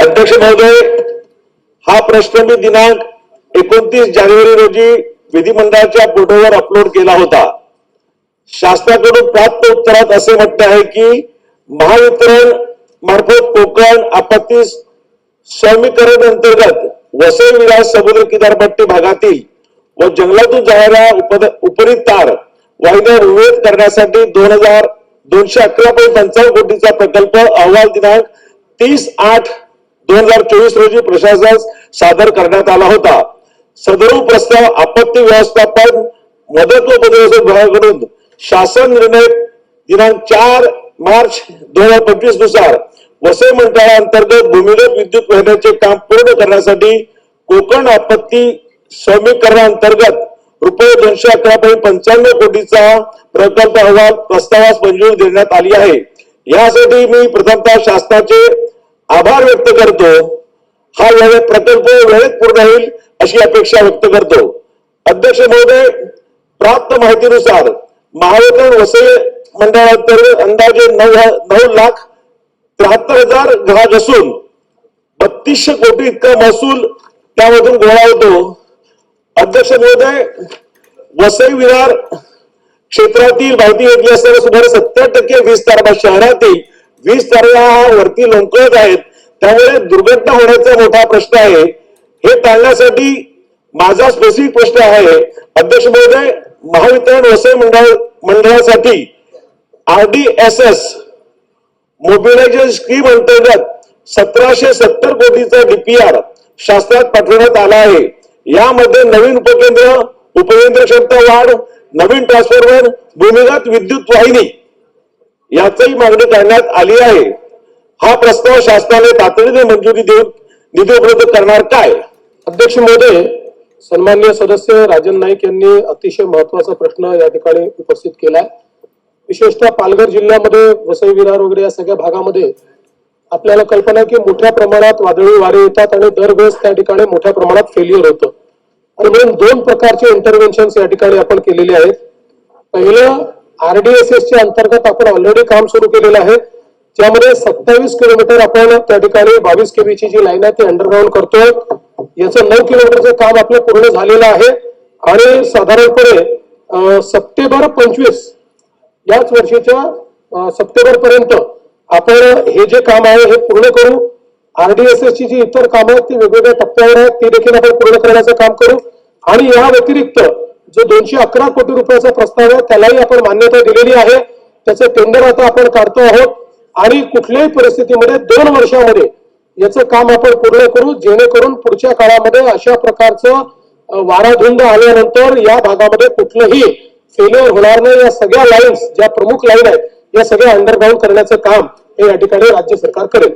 अध्यक्ष महोदय हा प्रश्न मी दिनांक एकोणतीस जानेवारी रोजी विधिमंडळाच्या पोर्टलवर अपलोड केला होता. शासनाकडून प्राप्त उत्तरात असे म्हटले आहे की महावितरण मार्फत कोकण आपत्ती सौमीकरण अंतर्गत वसई विलास समुद्र किनारपट्टी भागातील व जंगलातून जाणाऱ्या उपद उपरी तार वाहिन्या विवेद करण्यासाठी दोन हजार दोनशे अकरा पॉईंट पंचावन्न कोटीचा प्रकल्प अहवाल दिनांक तीस आठ दोन हजार चोवीस रोजी प्रशासनास सादर करण्यात आला होता. सदर प्रस्ताव आपत्ती व्यवस्थापन मदत व पुनर्वसन विभागाकडून शासन निर्णय दिनांक चार मार्च दोन हजार पंचवीसनुसार वसई मंडळाअंतर्गत भूमिगत विद्युत वाहिन्याचे काम पूर्ण करण्यासाठी कोकण आपत्ती सौमीकरणाअंतर्गत रुपये दोनशे अकरा पॉईंट पंच्याण्णव कोटीचा प्रकल्प अहवाल प्रस्तावास मंजुरी देण्यात आली आहे. यासाठी मी प्रथमतः शासनाचे आभार व्यक्त करतो. हा यावेळी प्रकल्प वेळेत पूर्ण होईल अशी अपेक्षा व्यक्त करतो. अध्यक्ष महोदय प्राप्त माहितीनुसार महावितरण वसई मंडळातर्फे अंदाजे नऊ नऊ लाख त्र्याहत्तर हजार ग्राहक असून बत्तीसशे कोटी इतका महसूल त्यामधून गोळा होतो. अध्यक्ष महोदय वसई विरार क्षेत्रातील माहिती घेतली असताना सुमारे सत्तर टक्के वीज तारा शहरातील वीज तारा हा वरती लोंकळत आहेत त्यामुळे दुर्घटना होण्याचा मोठा प्रश्न आहे. हे टाळण्यासाठी माझा स्पेसिफिक प्रश्न आहे अध्यक्ष महोदय महावितरण वसई मंडळ मंडळासाठी आरडीएसएस मोबिलायझेशन स्कीम अंतर्गत सतराशे सत्तर कोटीचा डीपीआर शासनात पाठवण्यात आला आहे. यामध्ये नवीन उपकेंद्र उपकेंद्र क्षमता वाढ नवीन ट्रान्सफॉर्मर भूमिगत विद्युत वाहिनी याचही मागणी करण्यात आली आहे. हा प्रस्ताव शासनाने तातडीने मंजुरी देऊन निधी उपलब्ध करणार काय? अध्यक्ष महोदय सन्मान्य सदस्य राजन नाईक यांनी अतिशय महत्त्वाचा प्रश्न या ठिकाणी उपस्थित केलाय. विशेषतः पालघर जिल्ह्यामध्ये वसई विरार वगैरे या सगळ्या भागामध्ये आपल्याला कल्पना की मोठ्या प्रमाणात वादळी वारे येतात आणि दरवेळेस त्या ठिकाणी मोठ्या प्रमाणात फेल्युअर होतं. आणि म्हणून दोन प्रकारचे इंटरव्हेन्शन या ठिकाणी आपण केलेले आहेत. पहिलं आरडीएसएस अंतर्गत आपण ऑलरेडी काम सुरू केलेलं आहे. ज्यामध्ये सत्तावीस किलोमीटर आपण त्या ठिकाणी बावीस केबीची जी लाईन आहे ती अंडरग्राऊंड करतोय. याचं नऊ किलोमीटरचं काम आपलं पूर्ण झालेलं आहे. आणि साधारणपणे सप्टेंबर पंचवीस याच वर्षीच्या सप्टेंबर पर्यंत आपण हे जे काम आहे हे पूर्ण करू. आरडीएसएस ची जी इतर कामं आहेत ती वेगवेगळ्या टप्प्यावर आहेत ती देखील आपण पूर्ण करण्याचं काम करू. आणि या व्यतिरिक्त जो दोनशे अकरा कोटी रुपयाचा प्रस्ताव आहे त्यालाही आपण मान्यता दिलेली आहे. त्याचं टेंडर आता आपण काढतो आहोत. आणि कुठल्याही परिस्थितीमध्ये दोन वर्षामध्ये याचं काम आपण पूर्ण करू जेणेकरून पुढच्या काळामध्ये अशा प्रकारचं अ, आल्यानंतर या भागामध्ये कुठलंही फेल्युअर होणार नाही. या सगळ्या लाईन्स ज्या प्रमुख लाईन आहेत या सगळ्या अंडरग्राऊंड करण्याचं काम हे या ठिकाणी राज्य सरकार करेल.